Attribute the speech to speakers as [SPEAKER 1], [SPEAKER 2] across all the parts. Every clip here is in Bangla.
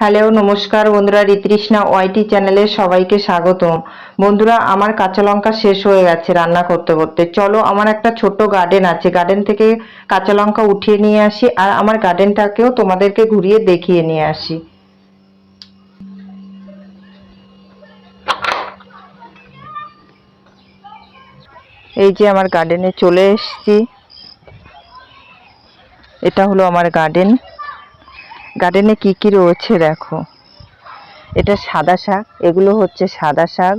[SPEAKER 1] হ্যালো, নমস্কার বন্ধুরা, ঋতৃষ্ণা ওয়াইটি চ্যানেলে সবাইকে স্বাগতম। বন্ধুরা, আমার কাঁচা লঙ্কা শেষ হয়ে গেছে রান্না করতে করতে। চলো, আমার একটা ছোট্ট গার্ডেন আছে। গার্ডেন থেকে কাঁচা লঙ্কা উঠিয়ে নিয়ে আসি আর আমার গার্ডেনটাকেও তোমাদেরকে ঘুরিয়ে দেখিয়ে নিয়ে আসি। এই যে আমার গার্ডেনে চলে এসেছি। এটা হলো আমার গার্ডেন গার্ডেনে কি কি রয়েছে দেখো? এটা সাদা শাক, এগুলো হচ্ছে সাদা শাক।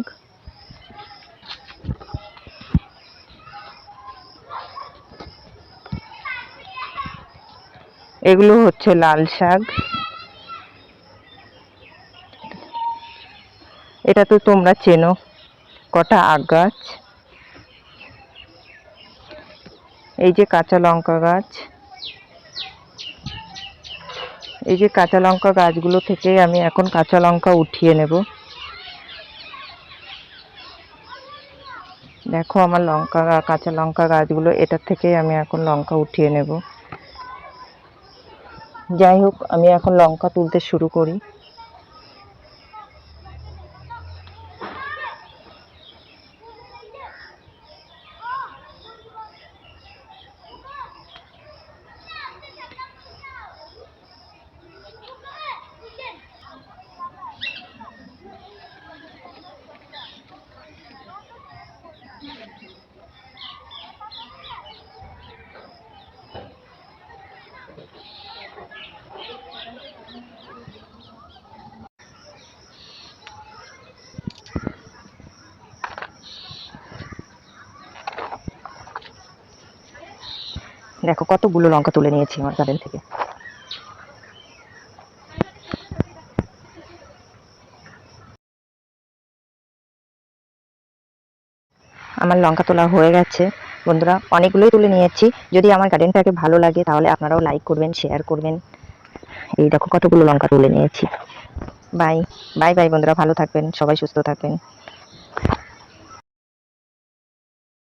[SPEAKER 1] এগুলো হচ্ছে লাল শাক। এটা তো তোমরা চেনো, কটা আগ গাছ এই যে কাঁচা লঙ্কা গাছ। এই যে কাঁচা লঙ্কা গাছগুলো থেকে আমি এখন কাঁচা লঙ্কা উঠিয়ে নেব। দেখো আমার লঙ্কা, কাঁচা লঙ্কা গাছগুলো এটার থেকে আমি এখন লঙ্কা উঠিয়ে নেব। যাই হোক, আমি এখন লঙ্কা তুলতে শুরু করি। দেখো কতগুলো লঙ্কা তুলে নিয়েছি আমার গার্ডেন থেকে। আমার লঙ্কা তোলা হয়ে গেছে। বন্ধুরা, অনেকগুলোই তুলে নিয়েছি। যদি আমার গার্ডেনটাকে ভালো লাগে, তাহলে আপনারাও লাইক করবেন শেয়ার করবেন। এই দেখো কতগুলো লঙ্কা তুলে নিয়েছি। বাই বাই বাই বন্ধুরা, ভালো থাকবেন, সবাই সুস্থ থাকবেন।